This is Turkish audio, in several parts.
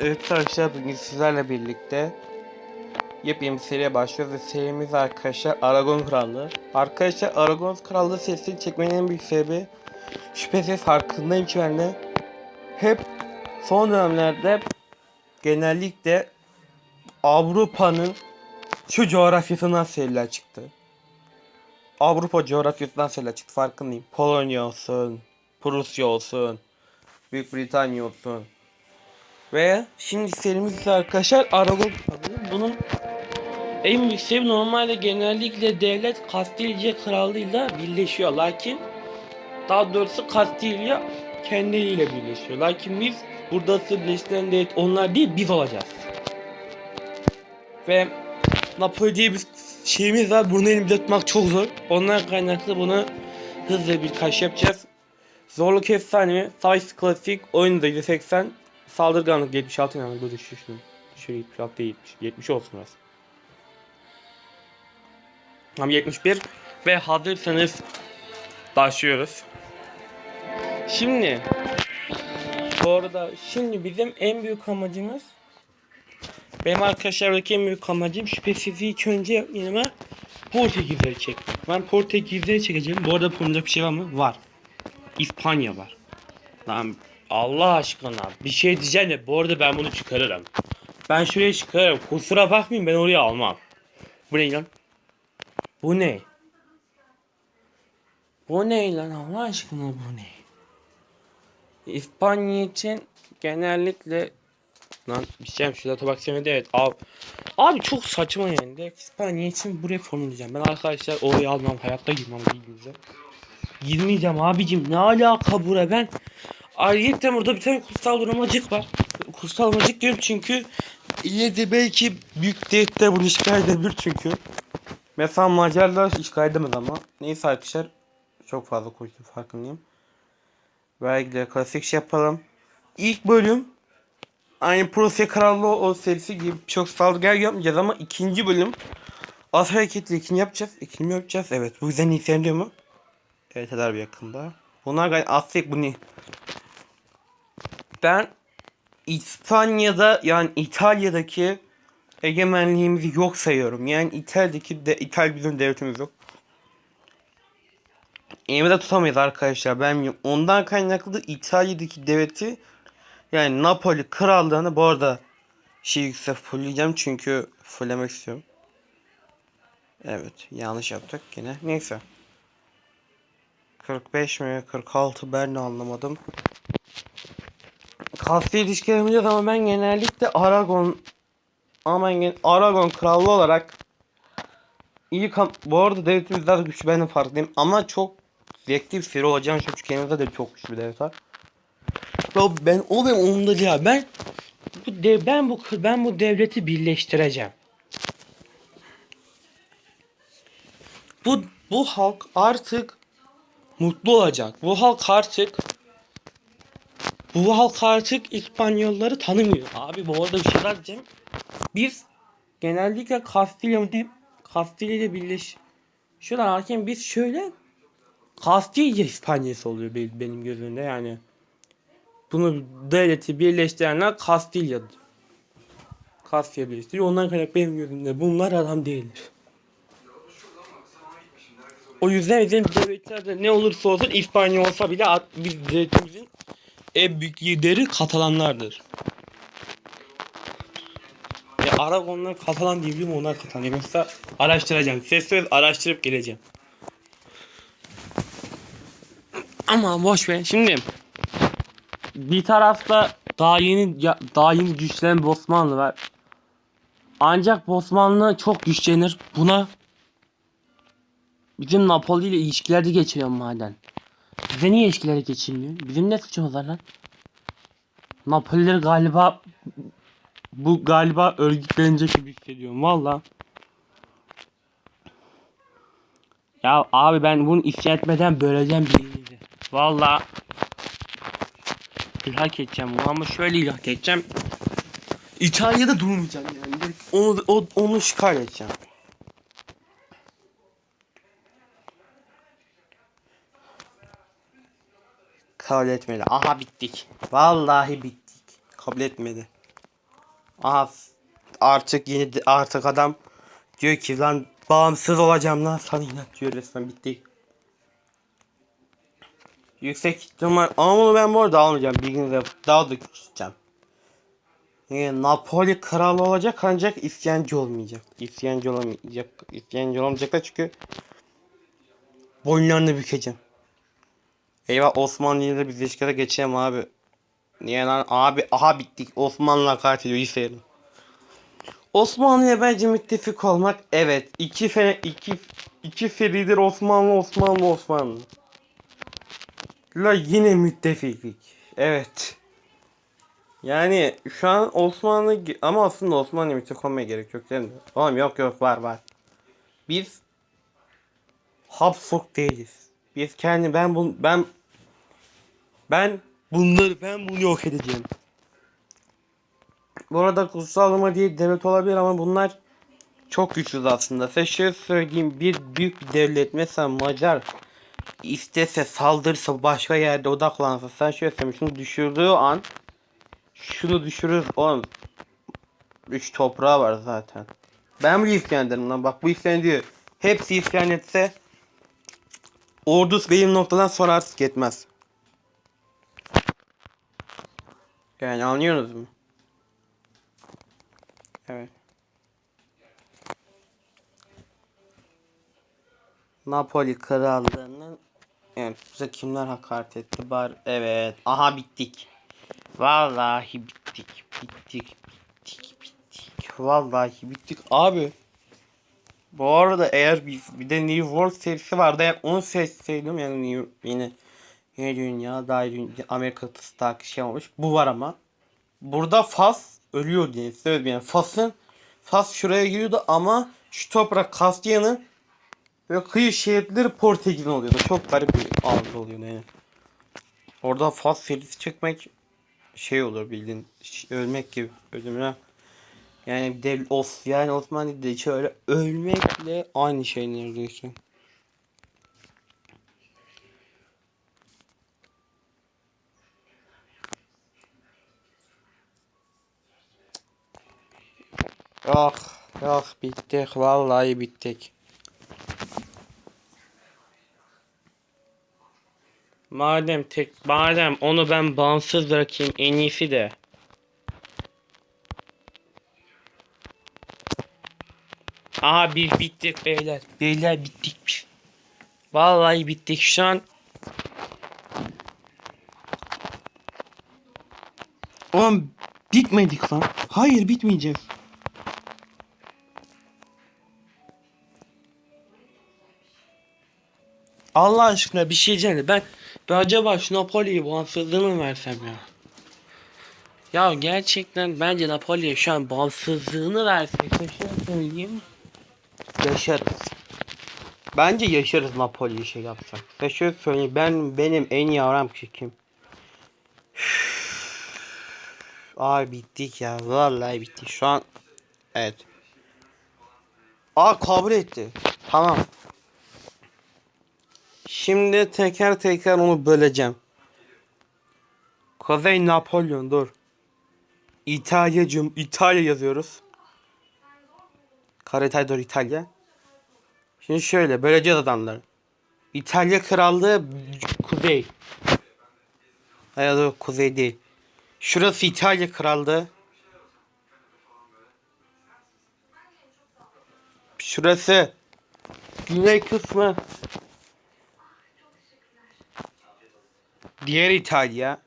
Evet arkadaşlar bugün sizlerle birlikte yepyeni bir seriye başlıyoruz ve serimiz arkadaşlar Aragon Krallığı. Arkadaşlar Aragon Krallığı serisini çekmenin en büyük sebebi şüphesiz farkındayım ki ben de hep son dönemlerde genellikle Avrupa'nın şu coğrafyasından seriler çıktı. Avrupa coğrafyasından seriler çıktı farkındayım. Polonya olsun, Prusya olsun, Büyük Britanya olsun. Ve şimdi serimiz arkadaşlar Aragon. Bunun en büyük sebebi normalde genellikle devlet Kastilya Krallığı'yla birleşiyor. Lakin daha doğrusu Kastilya kendileriyle birleşiyor. Lakin biz burada birleştiren devlet onlar değil biz olacağız. Ve Napoli diye bir şeyimiz var. Bunu elimizde tutmak çok zor. Ondan kaynaklı bunu hızlı birkaç yapacağız. Zorluk efsane, Size klasik, oyunda 180, saldırganlık 76 yani bu şunu. Şöyle 76 değil 70. 70 olsun biraz. Tam 71 ve hazırsanız başlıyoruz. Şimdi bu arada şimdi bizim en büyük amacımız benim arkadaşlardaki en büyük amacım şüphesiz ilk önce yanıma Portekizleri çek. Ben Portekizleri çekeceğim. Bu arada bunda bir şey var mı? Var. İspanya var. Lan Allah aşkına bir şey diyeceğim de bu arada ben bunu çıkarırım. Ben şuraya çıkarırım. Kusura bakmayın ben oraya almam. Bu ne lan? Bu ne? Bu ne lan Allah aşkına bu ne? İspanya için genellikle Lan şey şurada tabak sevmedi evet al. Abi çok saçma yani. Direkt İspanya için buraya formüleyeceğim. Ben arkadaşlar oraya almam hayatta girmem bilginize. Girmeyeceğim abicim ne alaka bura ben Ayrıca burada bir tane kutsal durumacık var. Kutsal durumacık diyorum çünkü ileride belki büyük devletler bunu işgal edebilir çünkü. Mesela Macarlar işgal edemez ama. Neyse arkadaşlar çok fazla koştum farkındayım. De klasik şey yapalım. İlk bölüm aynı Prusya Krallığı o serisi gibi çok saldırı yapmayacağız ama ikinci bölüm Asya hareketli ikinci yapacağız. İkinci yapacağız? Evet. Bu yüzden iyi mu? Evet eder bir yakında. Bunlar gayet Asya bu ne? Ben İspanya'da yani İtalya'daki egemenliğimizi yok sayıyorum. Yani İtalya'daki de İtalya bizim devletimiz yok. Elimizde tutamayız arkadaşlar. Ben ondan kaynaklı İtalya'daki devleti yani Napoli krallığını bu arada şey yüksek fullleyeceğim çünkü fulllemek istiyorum. Evet yanlış yaptık yine. Neyse. 45 mi 46 ben de anlamadım. Kasti ilişkilerimiz ama ben genellikle Aragon ama ben Aragon krallığı olarak iyi kam bu arada devletimiz daha güçlü ben de farklıyım ama çok zevkli bir seri olacağını çünkü kendimizde de çok güçlü bir devlet var. Ya ben o ben onda ya ben bu dev, ben bu ben bu devleti birleştireceğim. Bu bu halk artık mutlu olacak. Bu halk artık bu halk artık İspanyolları tanımıyor. Abi bu arada bir şey daha diyeceğim. Biz genellikle Kastilya Kastilya ile birleş. Şuradan hakim biz şöyle Kastilya İspanyası oluyor benim, gözümde yani. Bunu devleti birleştirenler Kastilya'dır. Kastilya birleştiriyor. Ondan kaynak benim gözümde bunlar adam değildir. O yüzden bizim devletlerde ne olursa olsun İspanya olsa bile biz devletimizin en büyük lideri Katalanlardır. Ya Aragonlar Katalan diyebilirim onlar Katalan. Yoksa araştıracağım. Ses söz araştırıp geleceğim. Ama boş ver. Şimdi bir tarafta daha yeni ya- daha yeni güçlenen Osmanlı var. Ancak Osmanlı çok güçlenir. Buna bizim Napoli ile ilişkilerde geçiriyor maden. Bize niye ilişkileri geçilmiyor? Bizim ne suçumuz var lan? Napoliler galiba bu galiba örgütlenecek gibi hissediyorum valla. Ya abi ben bunu isyan etmeden böleceğim birbirinizi. Valla. İlhak edeceğim bunu ama şöyle ilhak edeceğim. İtalya'da durmayacağım yani. Onu, o, onu şikayet edeceğim. Kabul etmedi. Aha bittik. Vallahi bittik. Kabul etmedi. Aha artık yeni artık adam diyor ki lan bağımsız olacağım lan sana inat diyor resmen bitti. Yüksek ihtimal ama bunu ben bu arada almayacağım. Bilginize daha da küçülteceğim. Yani Napoli kralı olacak ancak isyancı olmayacak. İsyancı olamayacak. İsyancı olamayacaklar çünkü boyunlarını bükeceğim. Eyvah Osmanlı ile biz ilişkilere geçeceğim abi. Niye lan abi aha bittik. Osmanlı hakaret ediyor iyi seyredin. Osmanlı'ya bence müttefik olmak evet. iki fe iki iki seridir Osmanlı Osmanlı Osmanlı. La yine müttefiklik. Evet. Yani şu an Osmanlı ama aslında Osmanlı müttefik olmaya gerek yok değil mi? Oğlum yok yok var var. Biz Habsburg değiliz. Biz kendi ben bu ben ben bunları ben bunu yok edeceğim. Bu arada Kutsal Roma diye devlet olabilir ama bunlar çok güçsüz aslında. Size şöyle söyleyeyim bir büyük bir devlet mesela Macar istese saldırırsa başka yerde odaklansa sen şöyle söyleyeyim şunu düşürdüğü an şunu düşürür oğlum 3 toprağı var zaten. Ben bile isyan ederim lan bak bu isyan diyor. Hepsi isyan etse ordusu benim noktadan sonra artık yetmez. Yani anlıyorsunuz mu? Evet. Napoli krallığının evet kimler hakaret etti? Bar evet. Aha bittik. Vallahi bittik bittik bittik bittik. Vallahi bittik. Abi bu arada eğer bir, bir de New World serisi vardı eğer onu seçseydim yani New, yine yeni dünya daha dünya, Amerika kıtası şey olmuş bu var ama burada Fas ölüyor diye söyleyeyim yani Fas'ın Fas şuraya giriyordu ama şu toprak Kastya'nın ve kıyı şehirleri Portekiz'in oluyordu. Çok garip bir algı oluyordu yani. Orada Fas serisi çekmek şey olur bildiğin ölmek gibi ölümüne. Yani dev Os yani Osmanlı de şöyle ölmekle aynı şey neredeyse. Yok yok bittik vallahi bittik. Madem tek madem onu ben bağımsız bırakayım en iyisi de. Aha biz bittik beyler. Beyler bittik. Vallahi bittik şu an. Oğlum bitmedik lan. Hayır bitmeyeceğiz. Allah aşkına bir şey diyeceğim ben, ben acaba şu Napoli'yi bağımsızlığını mı versem ya? Ya gerçekten bence Napoli'ye şu an bağımsızlığını versek şöyle söyleyeyim. Yaşarız. Bence yaşarız Napoli'yi şey yapsak. Şöyle söyleyeyim ben benim en iyi aram kim? Ay bittik ya vallahi bittik şu an. Evet. Aa kabul etti. Tamam. Şimdi teker teker onu böleceğim. Kuzey Napolyon dur. İtalya cum İtalya yazıyoruz. Karataydır İtalya. Şimdi şöyle böleceğiz adamları. İtalya krallığı kuzey. Hayır dur kuzey değil. Şurası İtalya krallığı. Şurası güney kısmı Diğer İtalya.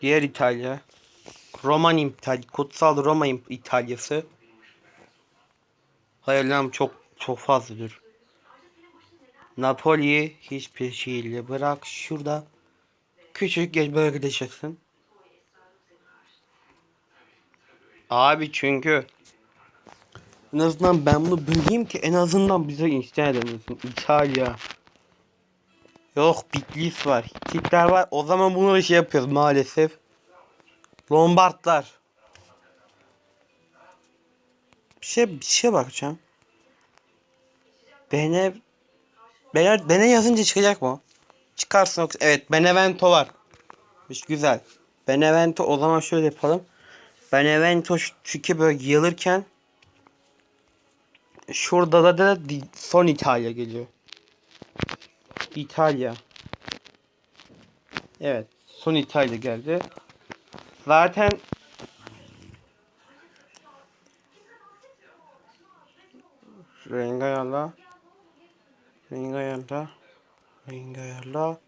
Diğer İtalya. Roman İtalya. Kutsal Roma İtalyası. Hayallerim çok çok fazladır. Napoli'yi hiçbir şeyle bırak şurada. Küçük gel bölgede yaşasın. Abi çünkü en azından ben bunu böleyim ki en azından bize isyan edemesin. İtalya. Yok Bitlis var. Hititler var. O zaman bunu şey yapıyoruz maalesef. Lombardlar. Bir şey bir şey bakacağım. Bene Bene, Bene yazınca çıkacak mı? Çıkarsın yoksa evet Benevento var. Güzel. Benevento o zaman şöyle yapalım. Benevento çünkü böyle yılırken şurada da, da son İtalya geliyor. İtalya. Evet. Son İtalya geldi. Zaten renk ayarla. Renk ayarla. Renk ayarla.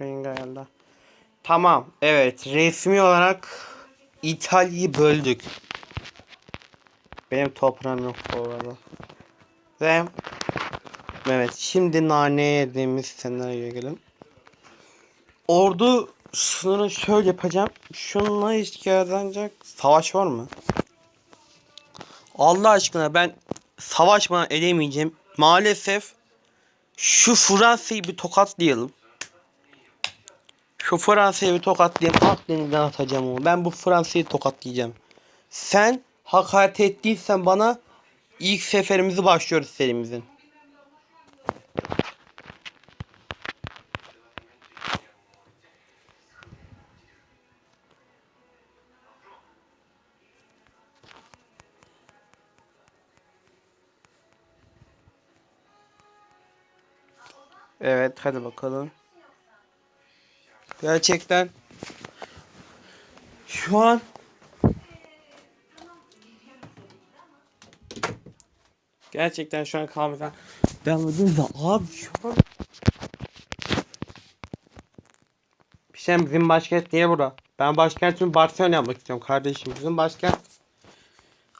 Renk ayarla. Tamam. Evet. Resmi olarak İtalya'yı böldük. Benim toprağım yok bu arada. Ve Evet şimdi nane yediğimiz senaryoya gelelim. Ordu sınırı şöyle yapacağım. Şununla işgalenecek savaş var mı? Allah aşkına ben savaşma edemeyeceğim. Maalesef şu Fransa'yı bir tokatlayalım. Şu Fransa'yı bir tokatlayalım. Akdeniz'den atacağım onu. Ben bu Fransa'yı tokatlayacağım. Sen hakaret ettiysen bana ilk seferimizi başlıyoruz serimizin. Evet hadi bakalım. Gerçekten şu an Gerçekten şu an devam ediyoruz da abi şu an Bir şey bizim başkent niye bura? Ben başkentimi Barcelona yapmak istiyorum kardeşim. Bizim başkent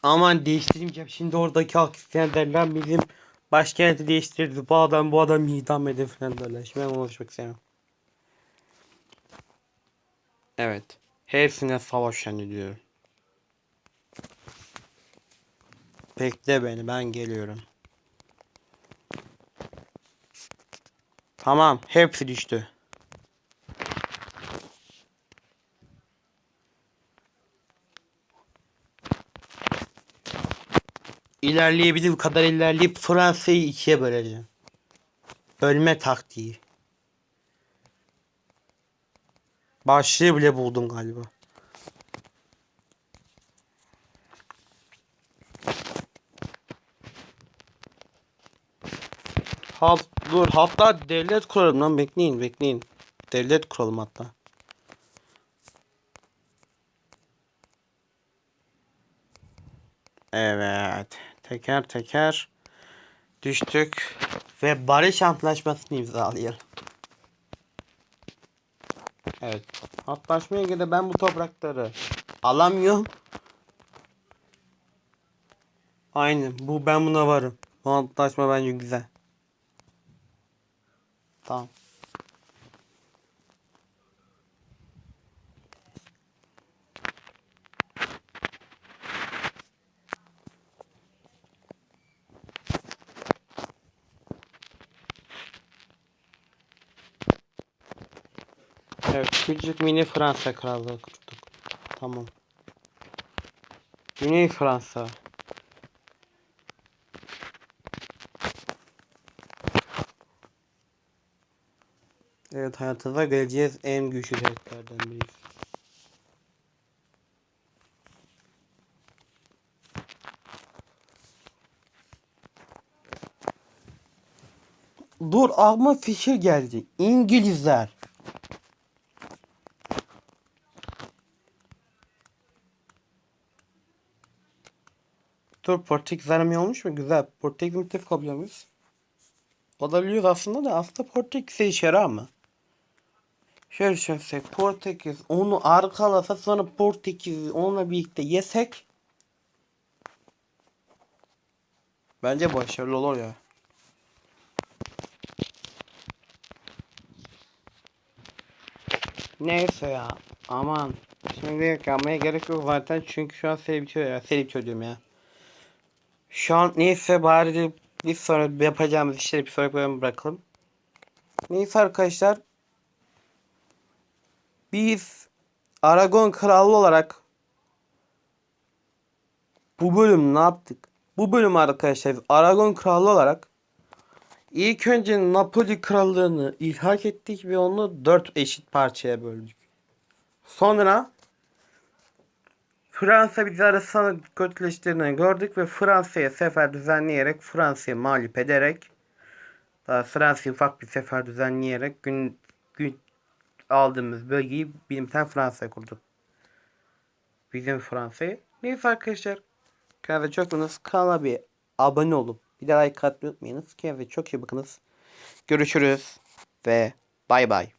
Aman değiştirmeyeceğim. Şimdi oradaki halk isteyen derler bizim başkenti değiştirdi. Bu adam bu adam idam edin falan derler. Şimdi ben konuşmak istemiyorum. Evet. Hepsine savaş diyorum. Bekle beni ben geliyorum. Tamam hepsi düştü. İlerleyebildiğim kadar ilerleyip Fransa'yı ikiye böleceğim. Bölme taktiği. Başlığı bile buldum galiba. Halt, dur hatta devlet kuralım lan bekleyin bekleyin. Devlet kuralım hatta. Evet. Teker teker düştük ve barış antlaşmasını imzalayalım. Evet. Antlaşmaya göre ben bu toprakları alamıyorum. Aynen. Bu ben buna varım. Bu antlaşma bence güzel. Tamam. Evet, küçük mini Fransa krallığı kurduk. Tamam. Güney Fransa. Evet, hayatınızda geleceğiz en güçlü devletlerden biriyiz. Dur aklıma fikir geldi. İngilizler. Dur Portekiz aramıyor olmuş mu? Güzel. Portekiz müttefik oluyor muyuz? Olabiliyoruz aslında da aslında Portekiz'e işe yarar mı? Şöyle düşünsek Portekiz onu arkalasa sonra Portekiz'i onunla birlikte yesek Bence başarılı olur ya. Neyse ya. Aman. Şimdi yapmaya gerek yok zaten çünkü şu an seri bitiyor ya. Seri bitiyor diyorum ya. Şu an neyse bari bir sonra yapacağımız işleri bir sonraki bırakalım. Neyse arkadaşlar. Biz Aragon Krallığı olarak bu bölüm ne yaptık? Bu bölüm arkadaşlar Aragon Krallığı olarak İlk önce Napoli krallığını ilhak ettik ve onu dört eşit parçaya böldük. Sonra Fransa bizi arasında kötüleştirdiğini gördük ve Fransa'ya sefer düzenleyerek Fransa'yı mağlup ederek daha Fransa'ya ufak bir sefer düzenleyerek gün, gün aldığımız bölgeyi bilimsel Fransa'ya kurduk. Bizim Fransa'yı. Neyse arkadaşlar. Kendinize çok bakınız. Kanala bir abone olup bir de like atmayı unutmayınız. Kendinize çok iyi bakınız. Görüşürüz ve bay bay.